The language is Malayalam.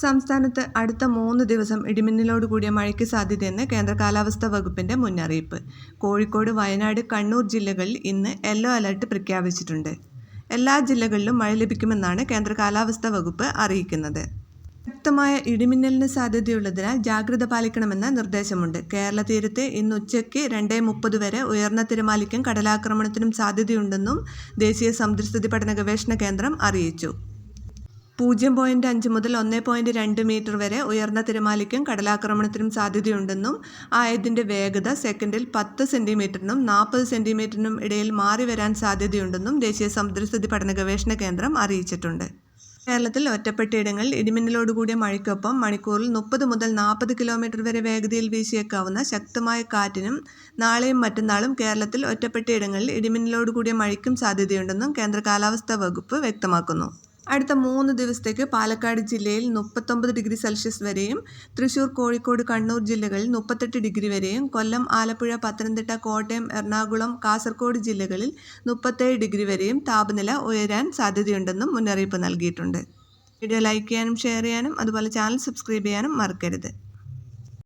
സംസ്ഥാനത്ത് അടുത്ത മൂന്ന് ദിവസം ഇടിമിന്നലോട് കൂടിയ മഴയ്ക്ക് സാധ്യതയെന്ന് കേന്ദ്ര കാലാവസ്ഥാ വകുപ്പിന്റെ മുന്നറിയിപ്പ്. കോഴിക്കോട് വയനാട് കണ്ണൂർ ജില്ലകളിൽ ഇന്ന് യെല്ലോ അലർട്ട് പ്രഖ്യാപിച്ചിട്ടുണ്ട്. എല്ലാ ജില്ലകളിലും മഴ ലഭിക്കുമെന്നാണ് കേന്ദ്ര കാലാവസ്ഥാ വകുപ്പ് അറിയിക്കുന്നത്. ശക്തമായ ഇടിമിന്നലിന് സാധ്യതയുള്ളതിനാൽ ജാഗ്രത പാലിക്കണമെന്ന നിർദ്ദേശമുണ്ട്. കേരള തീരത്ത് ഇന്ന് ഉച്ചയ്ക്ക് രണ്ടേ മുപ്പത് വരെ ഉയർന്ന തിരമാലിക്കും കടലാക്രമണത്തിനും സാധ്യതയുണ്ടെന്നും ദേശീയ സമുദ്രസ്ഥിതി പഠന ഗവേഷണ കേന്ദ്രം അറിയിച്ചു. പൂജ്യം പോയിന്റ് അഞ്ച് മുതൽ ഒന്ന് പോയിന്റ് രണ്ട് മീറ്റർ വരെ ഉയർന്ന തിരമാലയ്ക്കും കടലാക്രമണത്തിനും സാധ്യതയുണ്ടെന്നും ആയതിന്റെ വേഗത സെക്കൻഡിൽ പത്ത് സെന്റിമീറ്ററിനും നാൽപ്പത് സെന്റിമീറ്ററിനും ഇടയിൽ മാറി വരാൻ സാധ്യതയുണ്ടെന്നും ദേശീയ സമുദ്രസ്ഥിതി പഠന ഗവേഷണ കേന്ദ്രം അറിയിച്ചിട്ടുണ്ട്. കേരളത്തിൽ ഒറ്റപ്പെട്ടയിടങ്ങളിൽ ഇടിമിന്നലോടുകൂടിയ മഴയ്ക്കൊപ്പം മണിക്കൂറിൽ മുപ്പത് മുതൽ നാൽപ്പത് കിലോമീറ്റർ വരെ വേഗതയിൽ വീശിയേക്കാവുന്ന ശക്തമായ കാറ്റിനും നാളെയും മറ്റന്നാളും കേരളത്തിൽ ഒറ്റപ്പെട്ടയിടങ്ങളിൽ ഇടിമിന്നലോടുകൂടിയ മഴയ്ക്കും സാധ്യതയുണ്ടെന്നും കേന്ദ്ര കാലാവസ്ഥാ വകുപ്പ് വ്യക്തമാക്കുന്നു. അടുത്ത മൂന്ന് ദിവസത്തേക്ക് പാലക്കാട് ജില്ലയിൽ മുപ്പത്തൊമ്പത് ഡിഗ്രി സെൽഷ്യസ് വരെയും തൃശൂർ കോഴിക്കോട് കണ്ണൂർ ജില്ലകളിൽ മുപ്പത്തെട്ട് ഡിഗ്രി വരെയും കൊല്ലം ആലപ്പുഴ പത്തനംതിട്ട കോട്ടയം എറണാകുളം കാസർഗോഡ് ജില്ലകളിൽ മുപ്പത്തേഴ് ഡിഗ്രി വരെയും താപനില ഉയരാൻ സാധ്യതയുണ്ടെന്നും മുന്നറിയിപ്പ് നൽകിയിട്ടുണ്ട്. വീഡിയോ ലൈക്ക് ചെയ്യാനും ഷെയർ ചെയ്യാനും അതുപോലെ ചാനൽ സബ്സ്ക്രൈബ് ചെയ്യാനും മറക്കരുത്.